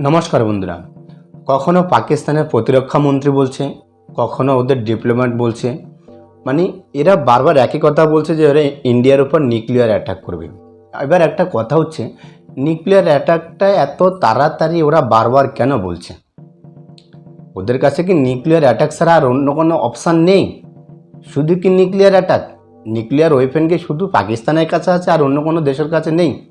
নমস্কার বন্ধুরা। কখনো পাকিস্তানের প্রতিরক্ষা মন্ত্রী বলছে, কখনো ওদের ডিপ্লোম্যাট বলছে। মানে এরা বারবার একই কথা বলছে যে ওরা ইন্ডিয়ার উপর নিউক্লিয়ার অ্যাটাক করবে। এবার একটা কথা হচ্ছে নিউক্লিয়ার অ্যাটাকটা এত তাড়াতাড়ি ওরা বারবার কেন বলছে? ওদের কাছে কি নিউক্লিয়ার অ্যাটাক ছাড়া আর অন্য কোনো অপশান নেই? শুধু কি নিউক্লিয়ার অ্যাটাক নিউক্লিয়ার ওয়েপেন কি শুধু পাকিস্তানের কাছে আছে আর অন্য কোনো দেশের কাছে নেই?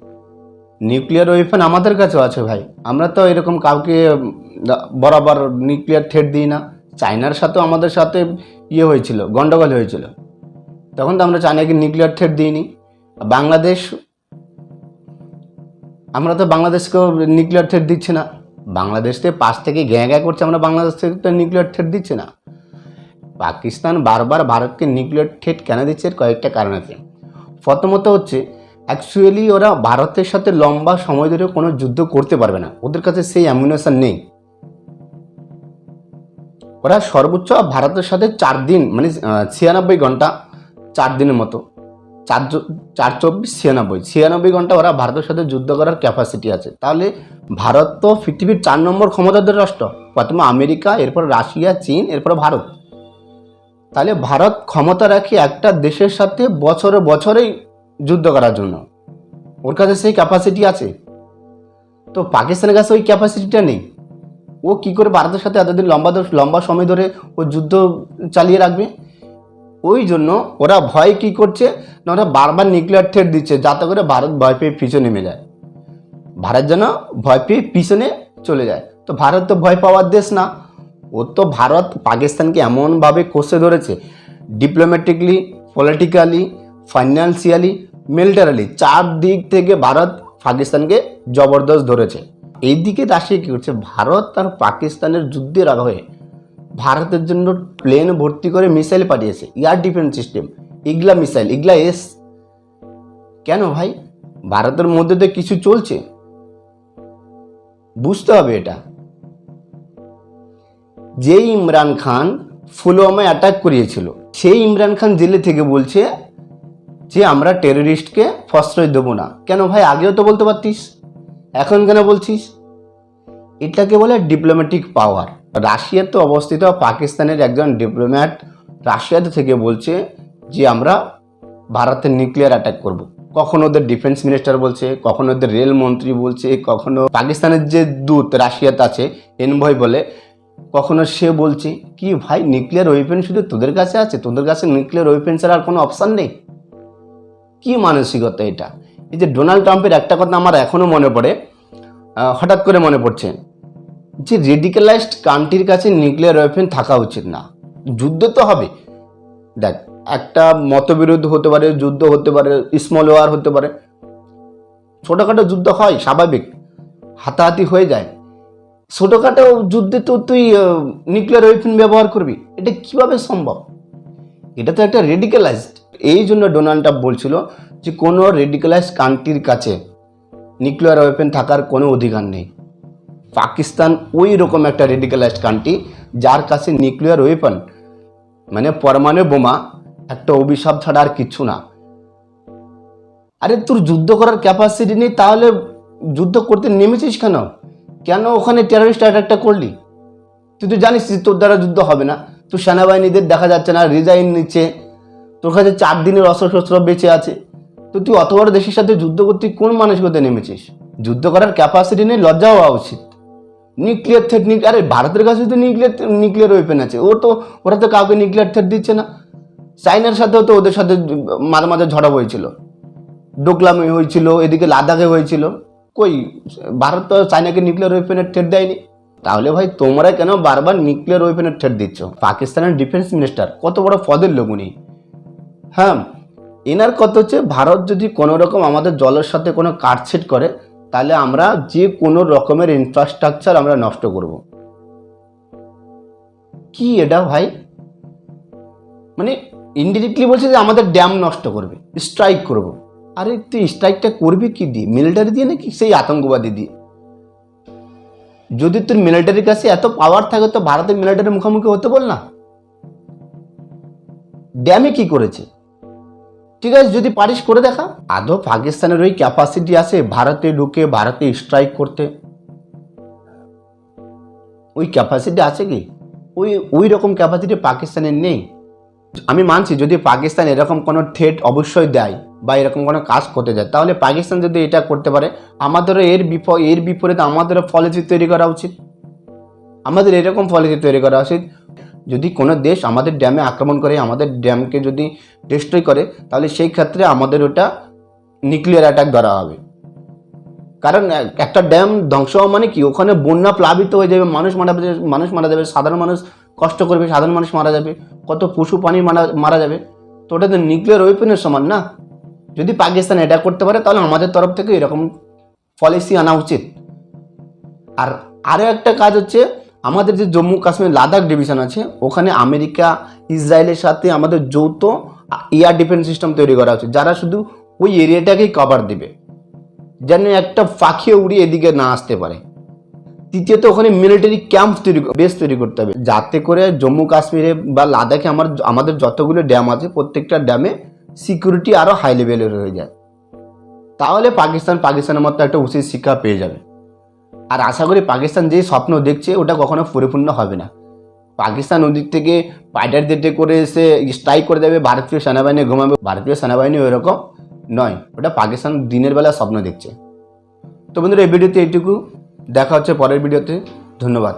নিউক্লিয়ার ওয়েপন আমাদের কাছেও আছে ভাই। আমরা তো এরকম কাউকে বরাবর নিউক্লিয়ার থ্রেট দিই না। চায়নার সাথেও আমাদের সাথে ইয়ে হয়েছিল, গন্ডগোল হয়েছিল। তখন তো আমরা চায়নাকে নিউক্লিয়ার থ্রেট দিইনি। বাংলাদেশ, আমরা তো বাংলাদেশকেও নিউক্লিয়ার থ্রেট দিচ্ছি না। বাংলাদেশ থেকে পাশ থেকে গ্যাঁ গ্যাঁ করছে, আমরা বাংলাদেশ থেকে তো নিউক্লিয়ার থ্রেট দিচ্ছি না। পাকিস্তান বারবার ভারতকে নিউক্লিয়ার থ্রেট কেন দিচ্ছে এর কয়েকটা কারণ আছে। প্রথমত হচ্ছে অ্যাকচুয়ালি ওরা ভারতের সাথে লম্বা সময় ধরে কোনো যুদ্ধ করতে পারবে না। ওদের কাছে সেই অ্যামিনেশন নেই। ওরা সর্বোচ্চ ভারতের সাথে চার দিন মানে ছিয়ানব্বই ঘণ্টা, চার দিনের মতো। চার চার চব্বিশ, ছিয়ানব্বই। ছিয়ানব্বই ঘণ্টা ওরা ভারতের সাথে যুদ্ধ করার ক্যাপাসিটি আছে। তাহলে ভারত তো পৃথিবীর চার নম্বর ক্ষমতাধর রাষ্ট্র। প্রথমে আমেরিকা, এরপর রাশিয়া, চীন, এরপর ভারত। তাহলে ভারত ক্ষমতা রাখি একটা দেশের সাথে বছরে বছরেই যুদ্ধ করার জন্য। ওর কাছে সেই ক্যাপাসিটি আছে। তো পাকিস্তানের কাছে ওই ক্যাপাসিটিটা নেই। ও কি করে ভারতের সাথে এতদিন লম্বা লম্বা সময় ধরে ও যুদ্ধ চালিয়ে রাখবে? ওই জন্য ওরা ভয় কি করছে না, ওরা বারবার নিউক্লিয়ার থ্রেট দিচ্ছে, যাতে করে ভারত ভয় পেয়ে পিছনে নেমে যায়। ভারত যেন ভয় পেয়ে পিছনে চলে যায়। তো ভারত তো ভয় পাওয়ার দেশ না। ও তো ভারত পাকিস্তানকে এমনভাবে কষে ধরেছে ডিপ্লোম্যাটিকলি পলিটিক্যালি ফাইন্যান্সিয়ালি মিলিটারিলি চার দিক থেকে ভারত পাকিস্তানকে জবরদস্ত ধরেছে। এই দিকে রাশিয়া কী করছে? ভারত আর পাকিস্তানের যুদ্ধের আবহে ভারতের জন্য প্লেন ভর্তি করে মিসাইল পাঠিয়েছে। Air defence system Igla missile Igla S কেন ভাই? ভারতের মধ্যে তো কিছু চলছে। বুঝতে হবে এটা। যে ইমরান খান ফুলওয়ামায় অ্যাটাক করিয়েছিল, সেই ইমরান খান জেলে থেকে বলছে যে আমরা টেররিস্টকে প্রশ্রয় দেবো না। কেন ভাই, আগেও তো বলতে পারতিস? এখন কেন বলছিস? এটাকে বলে ডিপ্লোম্যাটিক পাওয়ার রাশিয়াতে অবস্থিত, পাকিস্তানের একজন ডিপ্লোম্যাট রাশিয়াতে থেকে বলছে যে আমরা ভারতের নিউক্লিয়ার অ্যাটাক করব। কখনো ওদের ডিফেন্স মিনিস্টার বলছে, কখনো ওদের রেল মন্ত্রী বলছে, কখনো পাকিস্তানের যে দূত রাশিয়াতে আছে এনভয় বলে, কখনো সে বলছে, কি ভাই নিউক্লিয়ার ওয়েপেন শুধু তোদের কাছে আছে? তোদের কাছে নিউক্লিয়ার ওয়েপেন ছাড়া আর কোনো অপশান নেই? কি মানসিকতা এটা? এই যে ডোনাল্ড ট্রাম্পের একটা কথা আমার এখনও মনে পড়ে হঠাৎ করে মনে পড়ছে যে রেডিকালাইজড কান্ট্রির কাছে নিউক্লিয়ার ওয়েপেন থাকা উচিত না। যুদ্ধ তো হবে। দেখ, একটা মতবিরোধ হতে পারে, যুদ্ধ হতে পারে স্মল ওয়ার হতে পারে। ছোটোখাটো যুদ্ধ হয়, স্বাভাবিক। হাতাহাতি হয়ে যায়। ছোটোখাটো যুদ্ধে তো তুই নিউক্লিয়ার ওয়েপেন ব্যবহার করবি। এটা কীভাবে সম্ভব? এটা তো একটা রেডিকালাইজড এই জন্য ডোনাল্ড ট্রাম্প বলছিল যে কোনো রেডিকালাইজড কান্ট্রির কাছে নিউক্লিয়ার ওয়েপেন থাকার কোনো অধিকার নেই। পাকিস্তান ওই রকম একটা রেডিকালাইজড কান্ট্রি যার কাছে নিউক্লিয়ার ওয়েপন মানে পরমাণু বোমা, একটা অভিশাপ ছাড়া আর কিচ্ছু না। আরে তোর যুদ্ধ করার ক্যাপাসিটি নেই, তাহলে যুদ্ধ করতে নেমেছিস কেন? কেন ওখানে টেররিস্ট অ্যাটাকটা করলি? তুই তো জানিস তোর দ্বারা যুদ্ধ হবে না। তোর সেনাবাহিনীদের দেখা যাচ্ছে না রিজাইন নিচ্ছে। তোর কাছে চার দিনের অস্ত্র শস্ত্র বেঁচে আছে। তো তুই অত বড় দেশের সাথে যুদ্ধ করতে কোন মানসিকতা নেমেছিস? যুদ্ধ করার ক্যাপাসিটি নেই লজ্জা হওয়া উচিত। নিউক্লিয়ার থ্রেট আরে ভারতের কাছে তো নিউক্লিয়ার নিউক্লিয়ার ওয়েপেন আছে। ও তো, ওরা তো কাউকে নিউক্লিয়ার থ্রেট দিচ্ছে না। চাইনার সাথেও তো ওদের সাথে মাঝে মাঝে ঝড়া হয়েছিল। ডোকলামে হয়েছিল, এদিকে লাদাখে হয়েছিল। কই, ভারত তো চাইনাকে নিউক্লিয়ার ওয়েপেনের থ্রেট দেয়নি। তাহলে ভাই, তোমরা কেন বারবার নিউক্লিয়ার ওয়েপেনের থ্রেট দিচ্ছ? পাকিস্তানের ডিফেন্স মিনিস্টার কত বড় পদের লোক উনি। হ্যাঁ এনার কথা হচ্ছে ভারত যদি কোনো রকম আমাদের জলের সাথে কোনো কাটছেট করে, তাহলে আমরা যে কোনো রকমের ইনফ্রাস্ট্রাকচার আমরা নষ্ট করব। কি এটা ভাই? মানে ইনডিরেক্টলি বলছে যে আমাদের ড্যাম নষ্ট করবে স্ট্রাইক করব। আরে তুই স্ট্রাইকটা করবি কি দিয়ে? মিলিটারি দিয়ে নাকি? সেই আতঙ্কবাদী দিয়ে। যদি তোর মিলিটারির কাছে এত পাওয়ার থাকে তো ভারতের মিলিটারির মুখোমুখি হতে বল না। ড্যামে কি করেছে? ঠিক আছে, যদি পারিস করে দেখা। আদৌ পাকিস্তানের ওই ক্যাপাসিটি আছে, ভারতে ঢুকে, ভারতে স্ট্রাইক করতে। ওই ক্যাপাসিটি আছে কি? ওই ওই রকম ক্যাপাসিটি পাকিস্তানের নেই। আমি মানছি, যদি পাকিস্তান এরকম কোনো থ্রেট অবশ্যই দেয় বা এরকম কোনো কাজ করতে যায়, তাহলে পাকিস্তান যদি এটা করতে পারে, আমাদেরও এর বিপ, এর বিপরীতে আমাদেরও পলিসি তৈরি করা উচিত। আমাদের এরকম পলিসি তৈরি করা উচিত যদি কোনো দেশ আমাদের ড্যামে আক্রমণ করে, আমাদের ড্যামকে যদি ডিস্ট্রয় করে, তাহলে সেই ক্ষেত্রে আমাদের ওটা নিউক্লিয়ার অ্যাটাক ধরা হবে। কারণ এক- একটা ড্যাম ধ্বংস হওয়া মানে কি? ওখানে বন্যা প্লাবিত হয়ে যাবে, মানুষ মারা যাবে, মানুষ মারা যাবে, সাধারণ মানুষ কষ্ট করবে, সাধারণ মানুষ মারা যাবে, কত পশু প্রাণী মারা মারা যাবে। তো ওটা তো নিউক্লিয়ার ওয়েপনের সমান না? যদি পাকিস্তান এটা করতে পারে, তাহলে আমাদের তরফ থেকে এরকম পলিসি আনা উচিত। আর আরও একটা কাজ হচ্ছে আমাদের যে জম্মু কাশ্মীর লাদাখ ডিভিশন আছে, ওখানে আমেরিকা, ইসরায়েলের সাথে আমাদের যৌথ এয়ার ডিফেন্স সিস্টেম তৈরি করা হচ্ছে, যারা শুধু ওই এরিয়াটাকেই কভার দিবে। যেন একটা পাখিও উড়িয়ে এদিকে না আসতে পারে। তৃতীয়ত, ওখানে মিলিটারি ক্যাম্প তৈরি বেস তৈরি করতে হবে। যাতে করে জম্মু কাশ্মীরে বা লাদাখে আমার আমাদের যতগুলো ড্যাম আছে, প্রত্যেকটা ড্যামে সিকিউরিটি আরও হাই লেভেলের হয়ে যায়। তাহলে পাকিস্তান, পাকিস্তানের মতো একটা উচিত শিক্ষা পেয়ে যাবে। আর আশা করি পাকিস্তান যে স্বপ্ন দেখছে, ওটা কখনো পরিপূর্ণ হবে না। পাকিস্তান ওদিক থেকে পাইডার দেটে করে এসে স্ট্রাইক করে দেবে, ভারতীয় সেনাবাহিনী ঘুমাবে। ভারতীয় সেনাবাহিনী ওইরকম নয়, ওটা পাকিস্তান দিনের বেলা স্বপ্ন দেখছে। তো বন্ধুরা, এই ভিডিওতে এইটুকু। দেখা হচ্ছে পরের ভিডিওতে। ধন্যবাদ।